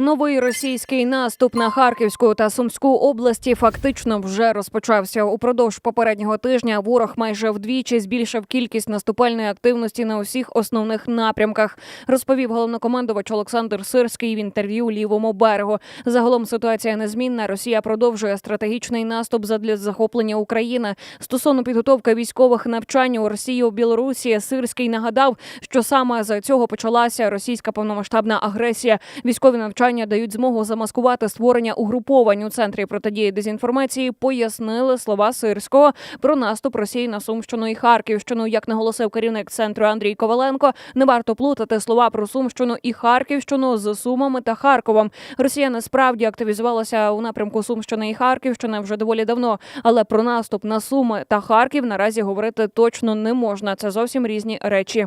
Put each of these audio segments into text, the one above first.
Новий російський наступ на Харківську та Сумську області фактично вже розпочався. Упродовж попереднього тижня ворог майже вдвічі збільшив кількість наступальної активності на усіх основних напрямках. Розповів головнокомандувач Олександр Сирський в інтерв'ю лівому берегу. Загалом ситуація незмінна. Росія продовжує стратегічний наступ задля захоплення України. Стосовно підготовки військових навчань у Росії у Білорусі Сирський нагадав, що саме за цього почалася російська повномасштабна агресія. Військові навчання дають змогу замаскувати створення угруповань у центрі протидії дезінформації. Пояснили слова Сирського про наступ Росії на Сумщину і Харківщину. Як наголосив керівник центру Андрій Коваленко, не варто плутати слова про Сумщину і Харківщину з Сумами та Харковом. Росія насправді активізувалася у напрямку Сумщини і Харківщини вже доволі давно. Але про наступ на Суми та Харків наразі говорити точно не можна. Це зовсім різні речі.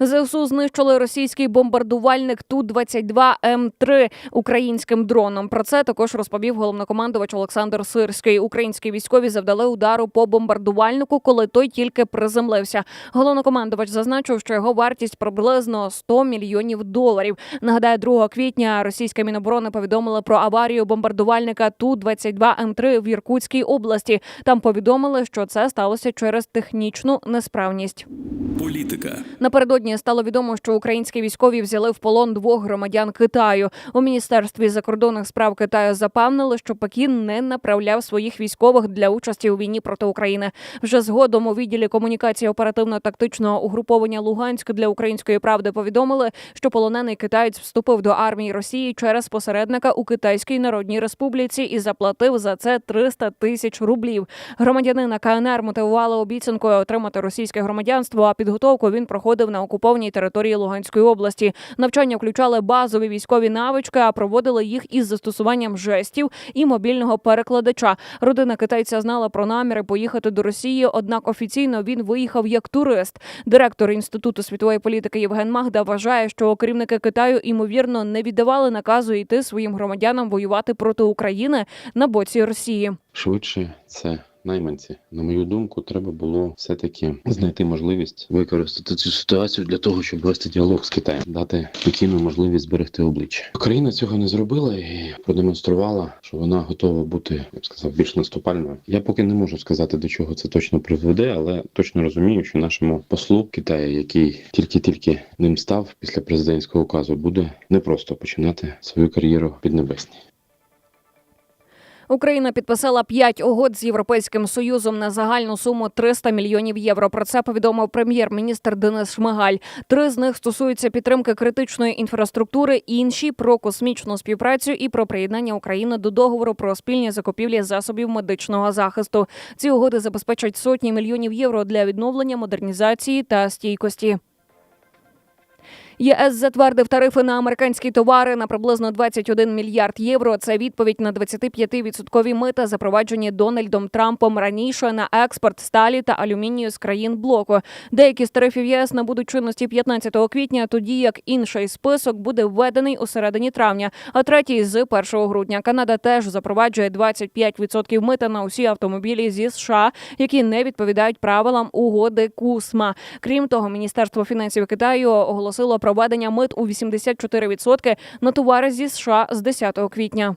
ЗСУ знищили російський бомбардувальник Ту-22 М3 українським дроном. Про це також розповів головнокомандувач Олександр Сирський. Українські військові завдали удару по бомбардувальнику, коли той тільки приземлився. Головнокомандувач зазначив, що його вартість приблизно 100 мільйонів доларів. Нагадаю, 2 квітня російська міноборони повідомила про аварію бомбардувальника Ту-22 М3 в Іркутській області. Там повідомили, що це сталося через технічну несправність. політика. Напередодні стало відомо, що українські військові взяли в полон двох громадян Китаю. У міністерстві закордонних справ Китаю запевнили, що Пекін не направляв своїх військових для участі у війні проти України. Вже згодом у відділі комунікації оперативно-тактичного угруповання Луганськ для української правди повідомили, що полонений китаєць вступив до армії Росії через посередника у Китайській Народній Республіці і заплатив за це 300 тисяч рублів. Громадянина КНР мотивували обіцянкою отримати російське громадянство. А підготовку він проходив на окупованій території Луганської області. Навчання включали базові військові навички, а проводили їх із застосуванням жестів і мобільного перекладача. Родина китайця знала про наміри поїхати до Росії, однак офіційно він виїхав як турист. Директор інституту світової політики Євген Магда вважає, що керівники Китаю ймовірно не віддавали наказу йти своїм громадянам воювати проти України на боці Росії. Швидше це найманці. На мою думку, треба було все-таки знайти можливість використати цю ситуацію для того, щоб вести діалог з Китаєм, дати Пекіну можливість зберегти обличчя. Україна цього не зробила і продемонструвала, що вона готова бути, я б сказав, більш наступальною. Я поки не можу сказати до чого це точно призведе, але точно розумію, що нашому послу Китаю, який тільки-тільки ним став після президентського указу, буде непросто починати свою кар'єру в піднебесній. Україна підписала п'ять угод з європейським союзом на загальну суму 300 мільйонів євро. Про це повідомив прем'єр-міністр Денис Шмигаль. Три з них стосуються підтримки критичної інфраструктури, інші про космічну співпрацю і про приєднання України до договору про спільні закупівлі засобів медичного захисту. Ці угоди забезпечать сотні мільйонів євро для відновлення, модернізації та стійкості. ЄС затвердив тарифи на американські товари на приблизно 21 мільярд євро. Це відповідь на 25-відсоткові мита, запроваджені Дональдом Трампом раніше на експорт сталі та алюмінію з країн блоку. Деякі з тарифів єС набудуть чинності 15 квітня, тоді як інший список буде введений у середині травня, а третій з 1 грудня. Канада теж запроваджує 25% мита на усі автомобілі зі США, які не відповідають правилам угоди Кусма. Крім того, міністерство фінансів Китаю оголосило проведення мит у 84% на товари зі США з 10 квітня.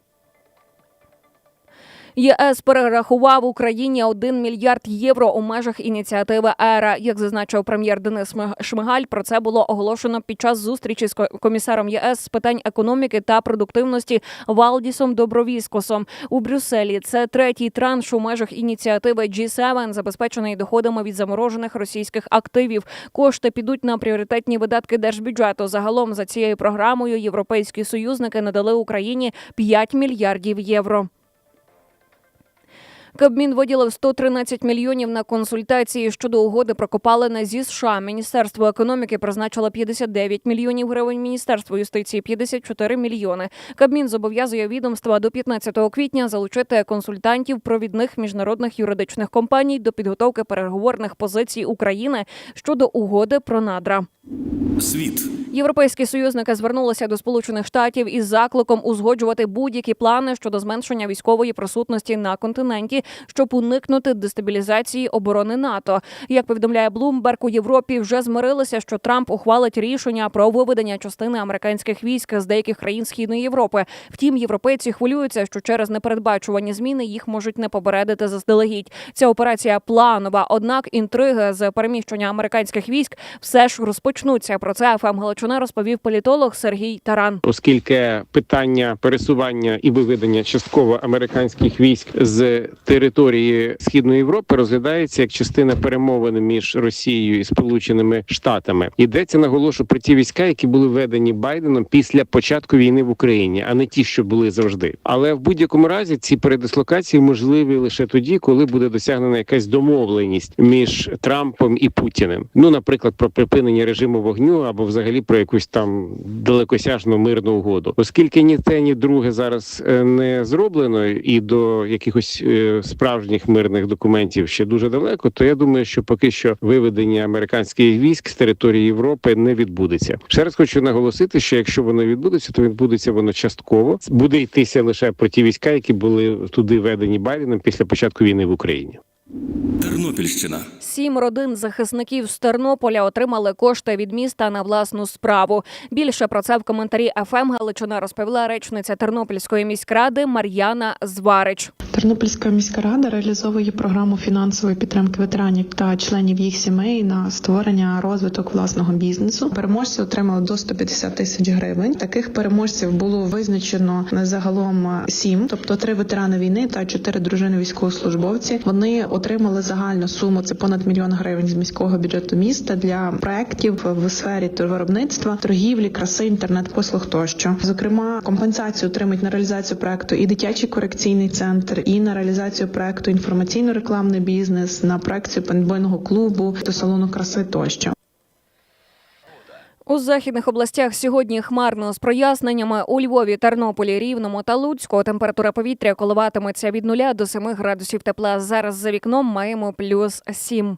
ЄС перерахував Україні 1 мільярд євро у межах ініціативи ЕРА. Як зазначив прем'єр Денис Шми- Шмигаль, про це було оголошено під час зустрічі з ко- комісаром ЄС з питань економіки та продуктивності Валдісом Добровіскосом у Брюсселі. Це третій транш у межах ініціативи G7, забезпечений доходами від заморожених російських активів. Кошти підуть на пріоритетні видатки держбюджету. Загалом за цією програмою європейські союзники надали Україні 5 мільярдів євро. Кабмін виділив 113 мільйонів на консультації щодо угоди про копалини зі США. Міністерство економіки призначило 59 мільйонів гривень. Міністерство юстиції 54 мільйони. Кабмін зобов'язує відомства до 15 квітня залучити консультантів провідних міжнародних юридичних компаній до підготовки переговорних позицій України щодо угоди про надра. Світ Європейські союзники звернулися до Сполучених Штатів із закликом узгоджувати будь-які плани щодо зменшення військової присутності на континенті, щоб уникнути дестабілізації оборони НАТО. Як повідомляє Блумберг, у Європі вже змирилися, що Трамп ухвалить рішення про виведення частини американських військ з деяких країн Східної Європи. Втім, європейці хвилюються, що через непередбачувані зміни їх можуть не попередити заздалегідь. Ця операція планова. Однак інтриги з переміщення американських військ все ж розпочнуться. Про це ФМ Галичина розповів політолог Сергій Таран. оскільки питання пересування і виведення частково американських військ з території східної Європи розглядається як частина перемовин між Росією і Сполученими Штатами. Йдеться наголошу про ті війська, які були введені Байденом після початку війни в Україні, а не ті, що були завжди. Але в будь-якому разі ці передислокації можливі лише тоді, коли буде досягнена якась домовленість між Трампом і Путіним. Ну, наприклад, про припинення режиму вогню або взагалі про якусь там далекосяжну мирну угоду, оскільки ні те, ні друге зараз е, не зроблено, і до якихось е, справжніх мирних документів ще дуже далеко, то я думаю, що поки що виведення американських військ з території Європи не відбудеться. Ще раз хочу наголосити, що якщо воно відбудеться, то відбудеться воно частково. Буде йтися лише про ті війська, які були туди введені Байденом після початку війни в Україні. Тернопільщина. Сім родин захисників з Тернополя отримали кошти від міста на власну справу. Більше про це в коментарі ФМ Галичина розповіла речниця Тернопільської міськради Мар'яна Зварич. Тернопільська міська рада реалізовує програму фінансової підтримки ветеранів та членів їх сімей на створення розвиток власного бізнесу. Переможці отримали до 150 тисяч гривень. Таких переможців було визначено загалом сім, тобто три ветерани війни та чотири дружини військовослужбовці. Вони отримали загальну суму це понад мільйон гривень з міського бюджету міста для проєктів в сфері виробництва, торгівлі, краси, інтернет-послуг тощо. Зокрема, компенсацію отримують на реалізацію проекту і дитячий корекційний центр, і на реалізацію проекту інформаційно-рекламний бізнес, на проекцію пенбойного клубу до салону краси тощо. У західних областях сьогодні хмарно з проясненнями. У Львові, Тернополі, Рівному та Луцьку температура повітря коливатиметься від 0 до 7 градусів тепла. Зараз за вікном маємо плюс 7.